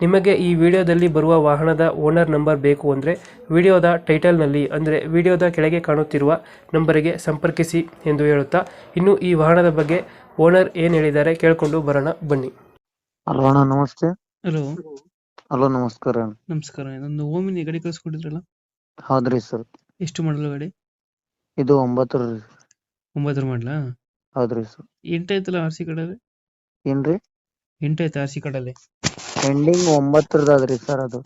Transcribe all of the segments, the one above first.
ನಿಮಗೆ ಈ ವಿಡಿಯೋದಲ್ಲಿ ಬರುವ ವಾಹನದ ಓನರ್ ನಂಬರ್ ಬೇಕು ಅಂದರೆ ವಿಡಿಯೋದ ಟೈಟಲ್ನಲ್ಲಿ ಅಂದರೆ ವಿಡಿಯೋದ ಕೆಳಗೆ ಕಾಣುತ್ತಿರುವ ನಂಬರಿಗೆ ಸಂಪರ್ಕಿಸಿ ಎಂದು ಹೇಳುತ್ತಾ ಇನ್ನು ಈ ವಾಹನದ ಬಗ್ಗೆ ಓನರ್ ಏನು ಹೇಳಿದ್ದಾರೆ ಕೇಳಿಕೊಂಡು ಬರೋಣ ಬನ್ನಿ. ಹಲೋ ಅಣ್ಣ ನಮಸ್ತೆ. ಹಲೋ. ಹಲೋ ನಮಸ್ಕಾರ ಅಣ್ಣ. ನಮಸ್ಕಾರ ಇದೊಂದು ಓಮಿನಿ ಗಾಡಿ ಕಳಿಸ್ಕೊಂಡಿದ್ರಲ್ಲ ಹೌದ್ರಿ ಸರ್. ಎಷ್ಟು ಮಾಡಲು ಗಾಡಿ? ಇದು ಒಂಬತ್ತರ ಒಂಬತ್ತರ ಮಾಡಲಾ? ಹೌದ್ರಿ ಸರ್. ಎಂಟಾಯ್ತಲ್ಲ ಆರ್ ಸಿ ಕಡಲೆ ಏನ್ರಿ? ಎಂಟಾಯ್ತು ಆರ್ ಸಿ ಕಡಲ್ಲಿ ಎಂಡಿಂಗ್ ಒಂಬತ್ತರದ ಅದ್ರಿ ಸರ್ ಅದು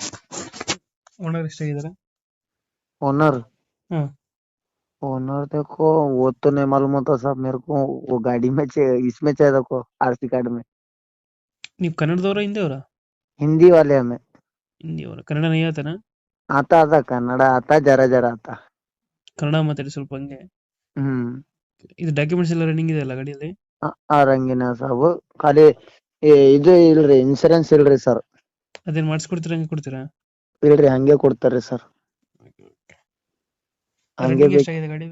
ಓನರ್ ಎಷ್ಟಾಗಿದ್ದಾರೆ ओनर हाँ। ओनर देखो वो तो नहीं मालूम होता साहब मेरे को वो गाड़ी में चे, इसमें चाहिए देखो आरसी कार्ड में ನೀವು ಕನ್ನಡದವರ ಹಿಂದಿಯವರ हिंदी वाले हमें ಹಿಂದಿಯವರ ಕನ್ನಡ ನೈ ಆತನ आता आता कन्नड़ आता जरा जरा आता ಕನ್ನಡ ಮಾತಾಡಿ ಸ್ವಲ್ಪ ಹಂಗೆ हम्म ಇದು ಡಾಕ್ಯುಮೆಂಟ್ಸ್ ಎಲ್ಲ ರನ್ನಿಂಗ್ ಇದೆ ಅಲ್ಲ ಗಾಡಿಯಲ್ಲಿ ಆ- ಆ ರಂಗಿನ ಸಾಬು ಖಾಲಿ ಏ, ಇದು ಇಲ್ರಿ ಇನ್ಸೂರೆನ್ಸ್ ಇಲ್ರಿ ಸರ್ ಅದೇನ್ ಮಾಡಿಸ್ಕೊಡ್ತೀರಾ ಹಂಗೆ ಕೊಡ್ತೀರಾ? ಇಲ್ರಿ ಹಂಗೆ ಕೊಡ್ತಾರ್ರಿ ಸರ್ ಹಂಗೆ ರನ್ನಿಂಗ್ ಬೇಕು. ಎಷ್ಟಾಗಿದೆ ಗಾಡಿ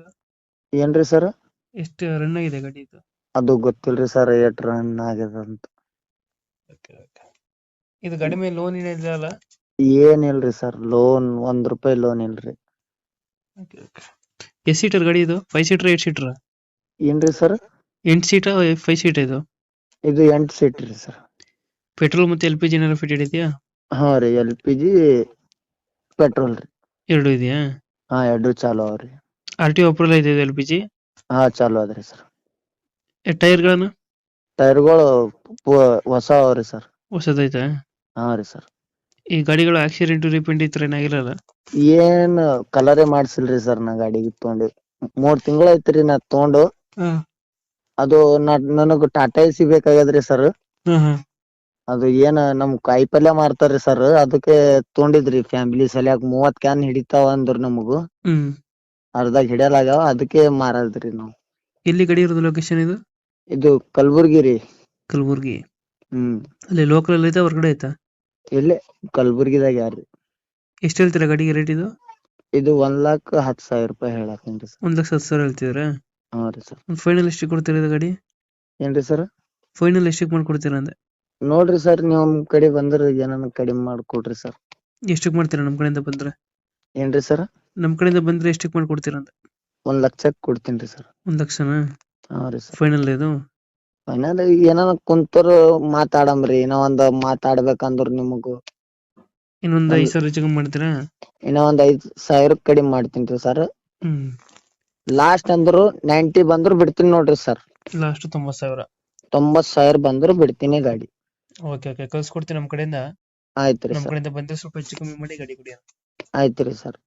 ಏನ್ರಿ ಸರ್ ಎಷ್ಟು ರನ್ ಆಗಿದೆ ಗಾಡಿ ಇದು? ಅದು ಗೊತ್ತಿಲ್ರಿ ಸರ್ ಏಟ್ ರನ್ ಆಗಿದೆ ಅಂತ. ಇದು ಗಾಡಿ ಮೇಲೆ ಲೋನ್ ಏನಿದೆ ಅಲ್ಲ? ಏನಿಲ್ರಿ ಸರ್ ಲೋನ್ ಒಂದ್ ರೂಪಾಯಿ ಲೋನ್ ಇಲ್ರಿ. ಎಷ್ಟ್ ಸೀಟರ್ ಗಾಡಿ ಇದು? ಫೈವ್ ಸೀಟರ್ ಏಟ್ ಸೀಟರ್ ಏನ್ರಿ ಸರ್ ಎಂಟ್ ಸೀಟ ಫೈವ್ ಸೀಟ್ ಇದು? ಇದು ಎಂಟ್ ಸೀಟ್ ರೀ ಸರ್ ಪೆಟ್ರೋಲ್ ಮತ್ತೆ ಎಲ್ ಪಿ ಜಿ ಏನಾದ್ರು ಫಿಟೆಡ್ ಇದೆಯಾ? ಹಾ ರೀ ಎಲ್ ಪಿ ಜಿ ಪೆಟ್ರೋಲ್ ರೀ. ಎರಡು ಇದೆಯಾ? ಹಾ ಎರಡು ಚಾಲು ಅವ್ರಿ ಆರ್ ಟಿ ಅಪ್ರೂವಲ್ ಇದೆ ಎಲ್ ಪಿ ಜಿ ಹಾ ಚಾಲು ಅದ್ರಿ ಸರ್ ಟೈರ್ಗಳು ಹೊಸ ಅವ್ರಿ ಸರ್ ಹೊಸದೈತಾ ಹಾ ರೀ ಸರ್ ಈ ಗಾಡಿಗಳು ಆಕ್ಸಿಡೆಂಟ್ ರಿಪೇಂಟ್ ಈ ತರ ಏನಾಗಿರಲ್ಲ ಏನ್ ಕಲರೇ ಮಾಡ್ಸಿಲ್ರಿ ಸರ್ ನಾ ಗಾಡಿಗೆ ತಗೊಂಡು ಮೂರ್ ತಿಂಗಳ ಐತ್ರಿ ನಾ ತಗೊಂಡು ಅದು ನನಗ ಟಾಟಾ ಎಸಿ ಬೇಕಾಗ್ಯದ್ರಿ ಸರ್ ಅದು ಏನ ನಮ್ ಕಾಯಿ ಪಲ್ಯ ಮಾರ್ತಾರ್ರಿ ಸರ್ ಅದಕ್ಕೆ ತೊಗೊಂಡಿದ್ರಿ ಫ್ಯಾಮಿಲಿ ಸಲ್ಯಾಕ್ ಮೂವತ್ ಕ್ಯಾನ್ ಹಿಡಿತಾವ ಅಂದ್ರ ನಮಗು. ಹ್ಮ್. ಅರ್ಧ ಹಿಡಿಯಲಾಗ್ಯಾವ ಅದಕ್ಕೆ ಮಾರದ್ರಿ ನಾವು. ಎಲ್ಲಿ ಗಡಿ ಇರೋದು ಲೊಕೇಶನ್ ಇದು? ಇದು ಕಲ್ಬುರ್ಗಿ ರೀ. ಕಲಬುರ್ಗಿ. ಹ್ಮ್. ಅಲ್ಲಿ ಲೋಕಲ್ ಅಲ್ಲಿ ಐತಾ ಹೊರಗಡೆ ಐತಾ? ಇಲ್ಲೇ ಕಲ್ಬುರ್ಗಿದಾಗ ಯಾರ್ರಿ. ಎಷ್ಟು ಹೇಳ್ತೀರಾ ಗಾಡಿಗೆ ರೇಟ್ ಇದು? ಇದು ಒಂದ್ ಲಾಕ್ ಹತ್ತ್ ಸಾವಿರ ರೂಪಾಯಿ ಹೇಳತ್ತೀನ್ರಿ ಸರ್ ಒಂದ್ ಲಕ್ಷ ಹತ್ತು ಸಾವಿರ ಹೇಳ್ತಿದ್ದೀರಾ ಹಾ ರೀ ಸರ್. ಫೈನಲ್ ಎಷ್ಟಕ್ಕೆ ಕೊಡ್ತೀರಾ ಇದು ಗಾಡಿ? ಏನ್ರಿ ಸರ್? ಫೈನಲ್ ಎಷ್ಟಕ್ಕೆ ಮಾಡ್ಕೊಡ್ತೀರಾ ಅಂದೆ? ನೋಡ್ರಿ ಸರ್ ನೀವ್ ನಮ್ ಕಡೆ ಬಂದ್ರೆ ಏನನ್ನ ಕಡಿಮೆ ಮಾಡ್ಕೊಡ್ರಿ ಸರ್. ಎಷ್ಟಕ್ಕೆ ಮಾಡ್ತೀರಾ ನಮ್ಮ ಕಡೆಯಿಂದ ಬಂದ್ರೆ? ಏನ್ರಿ ಸರ್? ನಮ್ಮ ಕಡೆಯಿಂದ ಬಂದ್ರೆ ಎಷ್ಟಕ್ಕೆ ಮಾಡ್ಕೊಡ್ತೀರಾ ಅಂತ ಒಂದ್ ಲಕ್ಷಕ್ ಕೊಡ್ತೀನ್ರಿ ಸರ್. ಒಂದ್ ಲಕ್ಷನಾ? ಹಾ ರೀ ಸರ್. ಫೈನಲ್ ಇದು? ಫೈನಲ್ ಏನನ ಕುಂತರ ಮಾತಾಡಂಬ್ರಿ. ಏನೋ ಒಂದ್ ಮಾತಾಡ್ಬೇಕಂದ್ರ ನಿಮಗು. ಇನ್ನೊಂದ್ ಐದು ಸಾವಿರ ಹೆಚ್ಚು ಕಮ್ಮಿ ಮಾಡ್ತೀರಾ? ಏನೋ ಒಂದ್ ಐದ್ ಸಾವಿರ ಕಡಿಮೆ ಮಾಡ್ತೀನ್ರಿ ಸರ್. ಹ್ಮ್. ಲಾಸ್ಟ್ ಅಂದ್ರು ನೈಂಟಿ ಬಂದ್ರು ಬಿಡ್ತೀನಿ ನೋಡ್ರಿ ಸರ್ ಲಾಸ್ಟ್ ತೊಂಬತ್ತು ಸಾವಿರ. ತೊಂಬತ್ ಸಾವಿರ ಬಂದ್ರು ಬಿಡ್ತೀನಿ ಗಾಡಿ. ಓಕೆ ಓಕೆ ಕಳ್ಸ್ಕೊಡ್ತೀನಿ ನಮ್ಮ ಕಡೆಯಿಂದ. ಆಯ್ತ್ರಿ ನಮ್ಮ ಸರ್ ಕಡೆಯಿಂದ ಬಂದ್ರೆ ಸ್ವಲ್ಪ ಹೆಚ್ಚು ಕಮ್ಮಿ ಮಾಡಿ ಗಾಡಿ ಕೊಡಿ ಆಯ್ತ್ರಿ ಸರ್